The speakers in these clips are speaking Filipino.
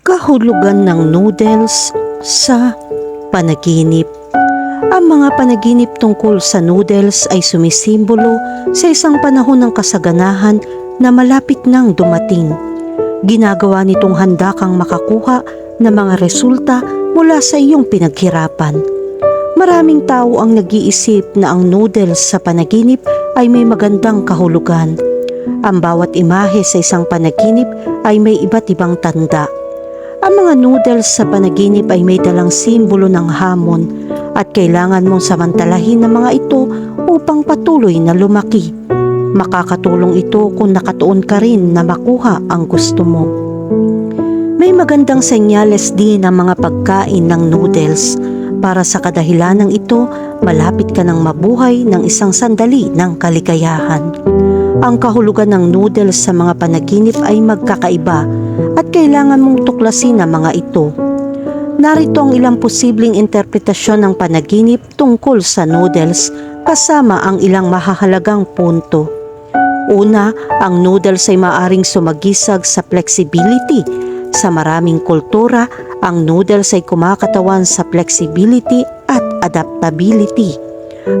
Kahulugan ng noodles sa panaginip. Ang mga panaginip tungkol sa noodles ay sumisimbolo sa isang panahon ng kasaganahan na malapit nang dumating. Ginagawa nitong handa kang makakuha ng mga resulta mula sa iyong pinaghirapan. Maraming tao ang nag-iisip na ang noodles sa panaginip ay may magandang kahulugan. Ang bawat imahe sa isang panaginip ay may iba't ibang tanda. Ang mga noodles sa panaginip ay may dalang simbolo ng hamon at kailangan mong samantalahin ang mga ito upang patuloy na lumaki. Makakatulong ito kung nakatuon ka rin na makuha ang gusto mo. May magandang senyales din ang mga pagkain ng noodles. Para sa kadahilanang ito, malapit ka ng mabuhay ng isang sandali ng kaligayahan. Ang kahulugan ng noodles sa mga panaginip ay magkakaiba at kailangan mong tuklasin ang mga ito. Narito ang ilang posibleng interpretasyon ng panaginip tungkol sa noodles kasama ang ilang mahahalagang punto. Una, ang noodles ay maaring sumagisag sa flexibility. Sa maraming kultura, ang noodles ay kumakatawan sa flexibility at adaptability.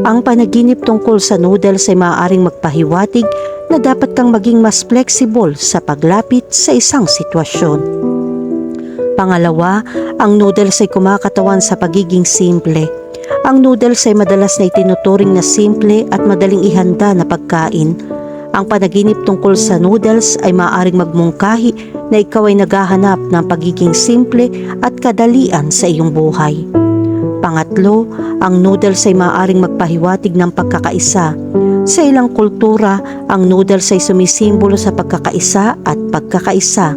Ang panaginip tungkol sa noodles ay maaaring magpahiwatig na dapat kang maging mas flexible sa paglapit sa isang sitwasyon. Pangalawa, ang noodles ay kumakatawan sa pagiging simple. Ang noodles ay madalas na itinuturing na simple at madaling ihanda na pagkain. Ang panaginip tungkol sa noodles ay maaaring magmungkahi na ikaw ay naghahanap ng pagiging simple at kadalian sa iyong buhay. Pangatlo, ang noodles ay maaaring magpahiwatig ng pagkakaisa. Sa ilang kultura, ang noodles ay sumisimbolo sa pagkakaisa at pagkakaisa.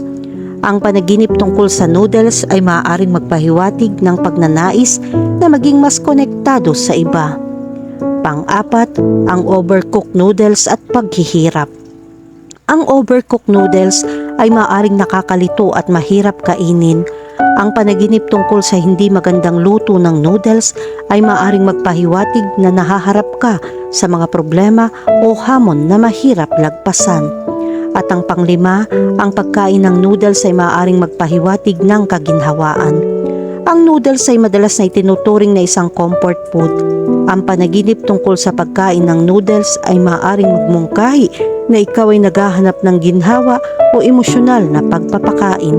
Ang panaginip tungkol sa noodles ay maaaring magpahiwatig ng pagnanais na maging mas konektado sa iba. Pang-apat, ang overcooked noodles at paghihirap. Ang overcooked noodles ay maaaring nakakalito at mahirap kainin. Ang panaginip tungkol sa hindi magandang luto ng noodles ay maaaring magpahiwatig na nahaharap ka sa mga problema o hamon na mahirap lagpasan. At ang panglima, ang pagkain ng noodles ay maaaring magpahiwatig ng kaginhawaan. Ang noodles ay madalas na itinuturing na isang comfort food. Ang panaginip tungkol sa pagkain ng noodles ay maaaring magmungkahi na ikaw ay naghahanap ng ginhawa o emosyonal na pagpapakain.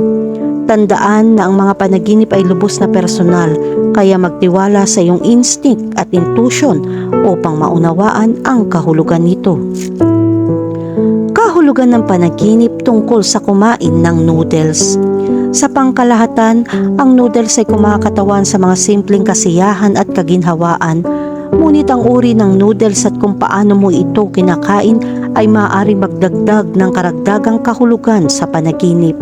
Tandaan na ang mga panaginip ay lubos na personal, kaya magtiwala sa iyong instinct at intuition upang maunawaan ang kahulugan nito. Kahulugan ng panaginip tungkol sa kumain ng noodles. Sa pangkalahatan, ang noodles ay kumakatawan sa mga simpleng kasiyahan at kaginhawaan. Ngunit ang uri ng noodles at kung paano mo ito kinakain ay maaari magdagdag ng karagdagang kahulugan sa panaginip.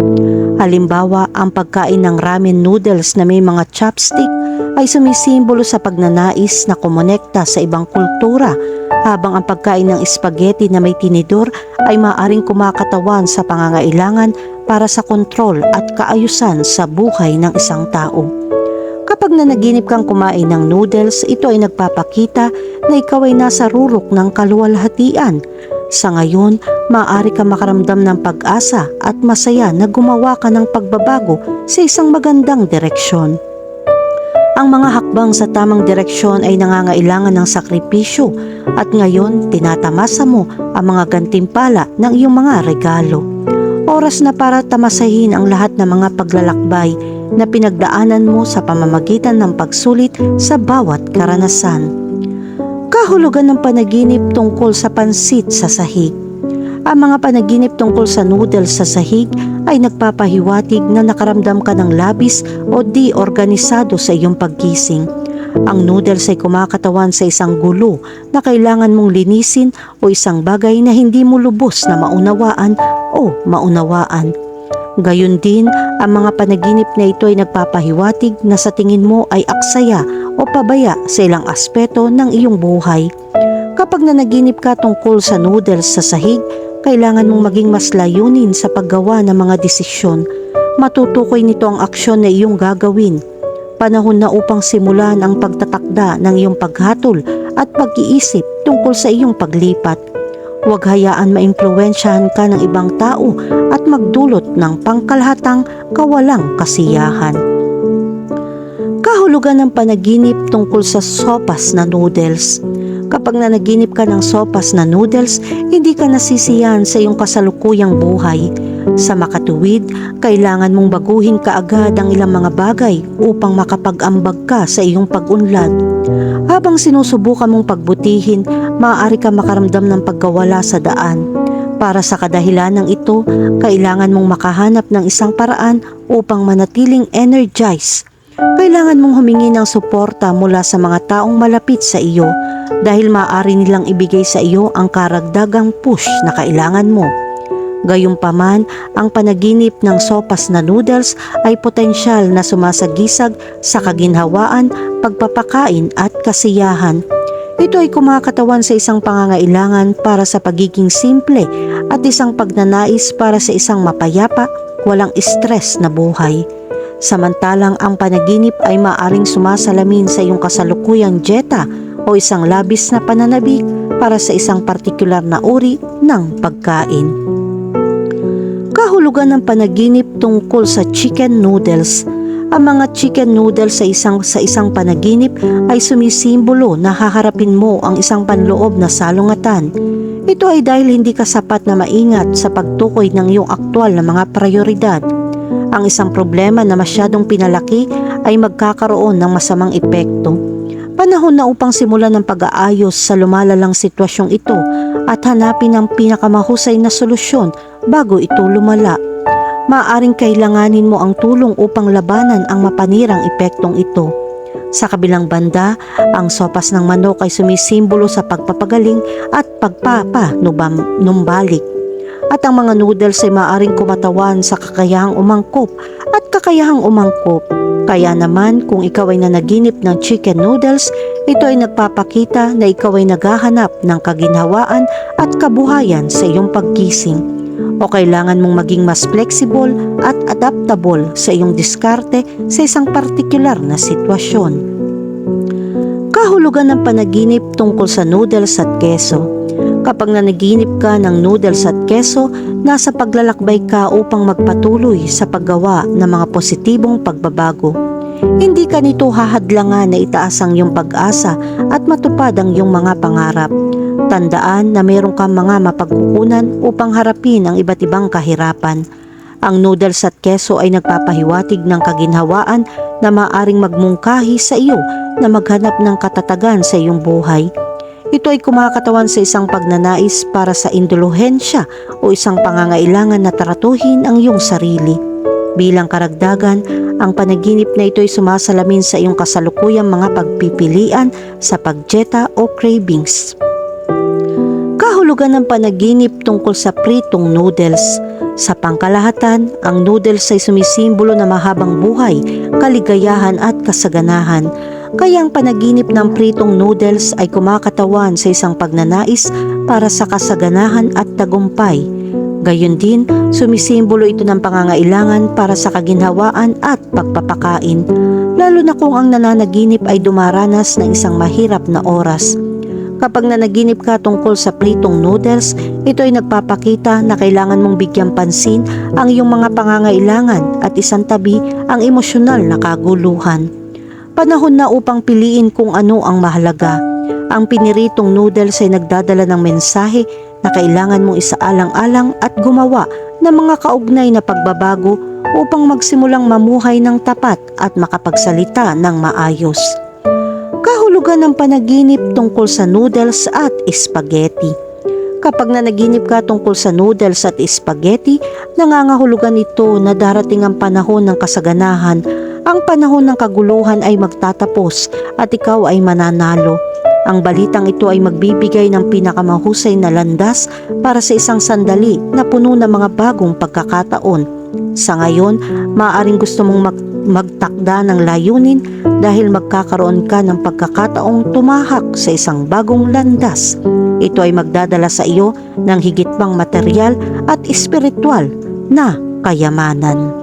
Halimbawa, ang pagkain ng ramen noodles na may mga chopstick ay sumisimbolo sa pagnanais na kumonekta sa ibang kultura habang ang pagkain ng spaghetti na may tinidor ay maaring kumakatawan sa pangangailangan para sa kontrol at kaayusan sa buhay ng isang tao. Kapag nanaginip kang kumain ng noodles, ito ay nagpapakita na ikaw ay nasa rurok ng kaluwalhatian. Sa ngayon, maaari ka makaramdam ng pag-asa at masaya na gumawa ka ng pagbabago sa isang magandang direksyon. Ang mga hakbang sa tamang direksyon ay nangangailangan ng sakripisyo at ngayon tinatamasa mo ang mga gantimpala ng iyong mga regalo. Oras na para tamasahin ang lahat ng mga paglalakbay na pinagdaanan mo sa pamamagitan ng pagsulit sa bawat karanasan. Kahulugan ng panaginip tungkol sa pansit sa sahig. Ang mga panaginip tungkol sa noodles sa sahig ay nagpapahiwatig na nakaramdam ka ng labis o di organisado sa iyong paggising. Ang noodles ay kumakatawan sa isang gulo na kailangan mong linisin o isang bagay na hindi mo lubos na maunawaan o maunawaan. Gayon din, ang mga panaginip na ito ay nagpapahiwatig na sa tingin mo ay aksaya o pabaya sa ilang aspeto ng iyong buhay. Kapag nanaginip ka tungkol sa noodles sa sahig, kailangan mong maging mas layunin sa paggawa ng mga desisyon. Matutukoy nito ang aksyon na iyong gagawin. Panahon na upang simulan ang pagtatakda ng iyong paghatol at pag-iisip tungkol sa iyong paglipat. Huwag hayaan maimpluwensyahan ka ng ibang tao at magdulot ng pangkalahatang kawalang kasiyahan. Kahulugan ng panaginip tungkol sa sopas na noodles. Kapag nanaginip ka ng sopas na noodles, hindi ka nasisiyan sa iyong kasalukuyang buhay. Sa makatuwid, kailangan mong baguhin kaagad ang ilang mga bagay upang makapag-ambag ka sa iyong pag-unlad. Habang sinusubukan mong pagbutihin, maaari ka makaramdam ng pagkawala sa daan. Para sa kadahilan ng ito, kailangan mong makahanap ng isang paraan upang manatiling energized. Kailangan mong humingi ng suporta mula sa mga taong malapit sa iyo dahil maaari nilang ibigay sa iyo ang karagdagang push na kailangan mo. Gayunpaman, ang panaginip ng sopas na noodles ay potensyal na sumasagisag sa kaginhawaan, pagpapakain at kasiyahan. Ito ay kumakatawan sa isang pangangailangan para sa pagiging simple at isang pagnanais para sa isang mapayapa, walang stress na buhay. Samantalang ang panaginip ay maaring sumasalamin sa iyong kasalukuyang dieta o isang labis na pananabik para sa isang partikular na uri ng pagkain. Kahulugan ng panaginip tungkol sa chicken noodles. Ang mga chicken noodles sa isang sa isang panaginip ay sumisimbolo na haharapin mo ang isang panloob na salungatan. Ito ay dahil hindi ka sapat na maingat sa pagtukoy ng iyong aktwal na mga prioridad. Ang isang problema na masyadong pinalaki ay magkakaroon ng masamang epekto. Panahon na upang simulan ng pag-aayos sa lumalalang sitwasyong ito at hanapin ang pinakamahusay na solusyon bago ito lumala. Maaring kailanganin mo ang tulong upang labanan ang mapanirang epektong ito. Sa kabilang banda, ang sopas ng manok ay sumisimbolo sa pagpapagaling at pagpapa numbalik. At ang mga noodles ay maaring kumatawan sa kakayahang umangkop at kakayahang umangkop. Kaya naman kung ikaw ay nanaginip ng chicken noodles, ito ay nagpapakita na ikaw ay naghahanap ng kaginhawaan at kabuhayan sa iyong pagkising o kailangan mong maging mas flexible at adaptable sa iyong diskarte sa isang partikular na sitwasyon. Kahulugan ng panaginip tungkol sa noodles at keso. Kapag nanaginip ka ng noodles at keso, nasa paglalakbay ka upang magpatuloy sa paggawa ng mga positibong pagbabago. Hindi ka nito hahadlangan na itaas ang iyong pag-asa at matupad ang iyong mga pangarap. Tandaan na mayroon kang mga mapagkukunan upang harapin ang iba't ibang kahirapan. Ang noodles at keso ay nagpapahiwatig ng kaginhawaan na maaring magmungkahi sa iyo na maghanap ng katatagan sa iyong buhay. Ito ay kumakatawan sa isang pagnanais para sa induluhensya o isang pangangailangan na taratuhin ang iyong sarili. Bilang karagdagan, ang panaginip na ito ay sumasalamin sa iyong kasalukuyang mga pagpipilian sa pagjeta o cravings. Kahulugan ng panaginip tungkol sa pritong noodles. Sa pangkalahatan, ang noodles ay sumisimbolo na mahabang buhay, kaligayahan at kasaganahan. Kaya ang panaginip ng pritong noodles ay kumakatawan sa isang pagnanais para sa kasaganahan at tagumpay. Gayon din, sumisimbolo ito ng pangangailangan para sa kaginhawaan at pagpapakain, lalo na kung ang nananaginip ay dumaranas ng isang mahirap na oras. Kapag nanaginip ka tungkol sa pritong noodles, ito ay nagpapakita na kailangan mong bigyan pansin ang iyong mga pangangailangan at isang tabi ang emosyonal na kaguluhan. Panahon na upang piliin kung ano ang mahalaga. Ang piniritong noodles ay nagdadala ng mensahe na kailangan mong isaalang-alang at gumawa ng mga kaugnay na pagbabago upang magsimulang mamuhay ng tapat at makapagsalita ng maayos. Kahulugan ng panaginip tungkol sa noodles at spaghetti. Kapag nanaginip ka tungkol sa noodles at spaghetti, nangangahulugan ito na darating ang panahon ng kasaganahan ang panahon ng kaguluhan ay magtatapos at ikaw ay mananalo. Ang balitang ito ay magbibigay ng pinakamahusay na landas para sa isang sandali na puno ng mga bagong pagkakataon. Sa ngayon, maaaring gusto mong mag magtakda ng layunin dahil magkakaroon ka ng pagkakataong tumahak sa isang bagong landas. Ito ay magdadala sa iyo ng higit pang material at espiritual na kayamanan.